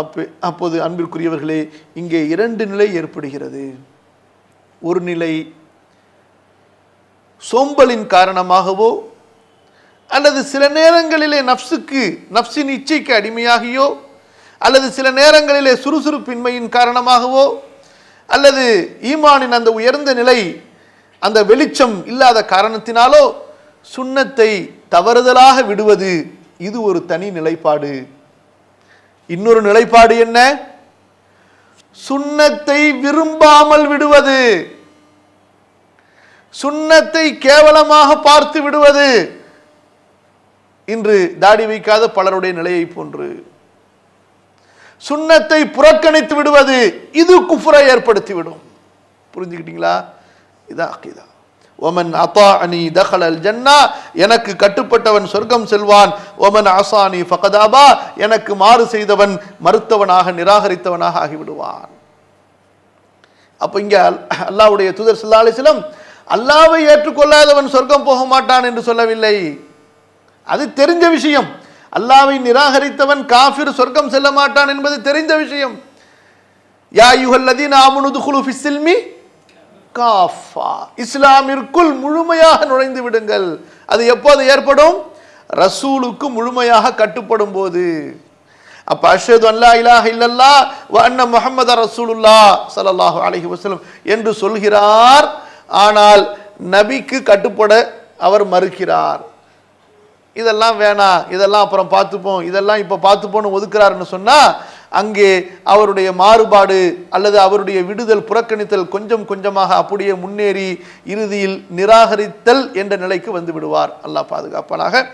அப்போ அப்போது அன்பிற்குரியவர்களே இங்கே இரண்டு நிலை ஏற்படுகிறது. ஒரு நிலை சோம்பலின் காரணமாகவோ அல்லது சில நேரங்களிலே நப்சுக்கு நப்சின் இச்சைக்கு அடிமையாகியோ அல்லது சில நேரங்களிலே சுறுசுறுப்பின்மையின் காரணமாகவோ அல்லது ஈமானின் அந்த உயர்ந்த நிலை அந்த வெளிச்சம் இல்லாத காரணத்தினாலோ சுண்ணத்தை தவறுதலாக விடுவது இது ஒரு தனி நிலைப்பாடு. இன்னொரு நிலைப்பாடு என்ன? சுண்ணத்தை விரும்பாமல் விடுவது. சுண்ணத்தை கேவலமாக பார்த்து விடுவது. இன்று தாடி வைக்காத பலருடைய நிலையை போன்று. சுண்ணத்தை புறக்கணித்து விடுவது இது குஃபுரை ஏற்படுத்திவிடும். புரிஞ்சுக்கிட்டீங்களா? இதான் அக்கிதான் ஒமன் அத்தா அனி தஹலல் ஜன்னா எனக்கு கட்டுப்பட்டவன் சொர்க்கம் செல்வான். ஒமன் அசானி ஃபகதாபா எனக்கு மாறு செய்தவன் மறுத்தவனாக நிராகரித்தவனாக ஆகிவிடுவான். அப்ப இங்க அல்- தூதர் ஸல்லல்லாஹு அலைஹி அல்லாவை ஏற்றுக்கொள்ளாதவன் சொர்க்கம் போக மாட்டான் என்று சொல்லவில்லை. அது தெரிஞ்ச விஷயம். அல்லாவை நிராகரித்தவன் காஃபிர் சொர்க்கம் செல்ல மாட்டான் என்பது தெரிந்த விஷயம். யா யுகல்லதீன் ஆமுனுது துகுலு ஃபிஸ்ஸில்மி காஃபா. இஸ்லாமிற்குள் முழுமையாக நுழைந்து விடுங்கள். அது எப்போது ஏற்படும்? ரசூலுக்கு முழுமையாக கட்டுப்படும் போது. அப்ப அஷது அல்லா இலாஹ இல்லல்லா அண்ண முகமது ரசூலுல்லா ஸல்லல்லாஹு அலஹி வசலம் என்று சொல்கிறார். ஆனால் நபிக்கு கட்டுப்பட அவர் மறுக்கிறார். இதெல்லாம் வேணாம். இதெல்லாம் அப்புறம் பார்த்துப்போம். இதெல்லாம் இப்போ பார்த்துப்போன்னு ஒதுக்குறாருன்னு சொன்னால் அங்கே அவருடைய மாறுபாடு அல்லது அவருடைய விடுதல் புறக்கணித்தல் கொஞ்சம் கொஞ்சமாக அப்படியே முன்னேறி இறுதியில் நிராகரித்தல் என்ற நிலைக்கு வந்து விடுவார். அல்லாஹ் பாதுகாப்பனாக.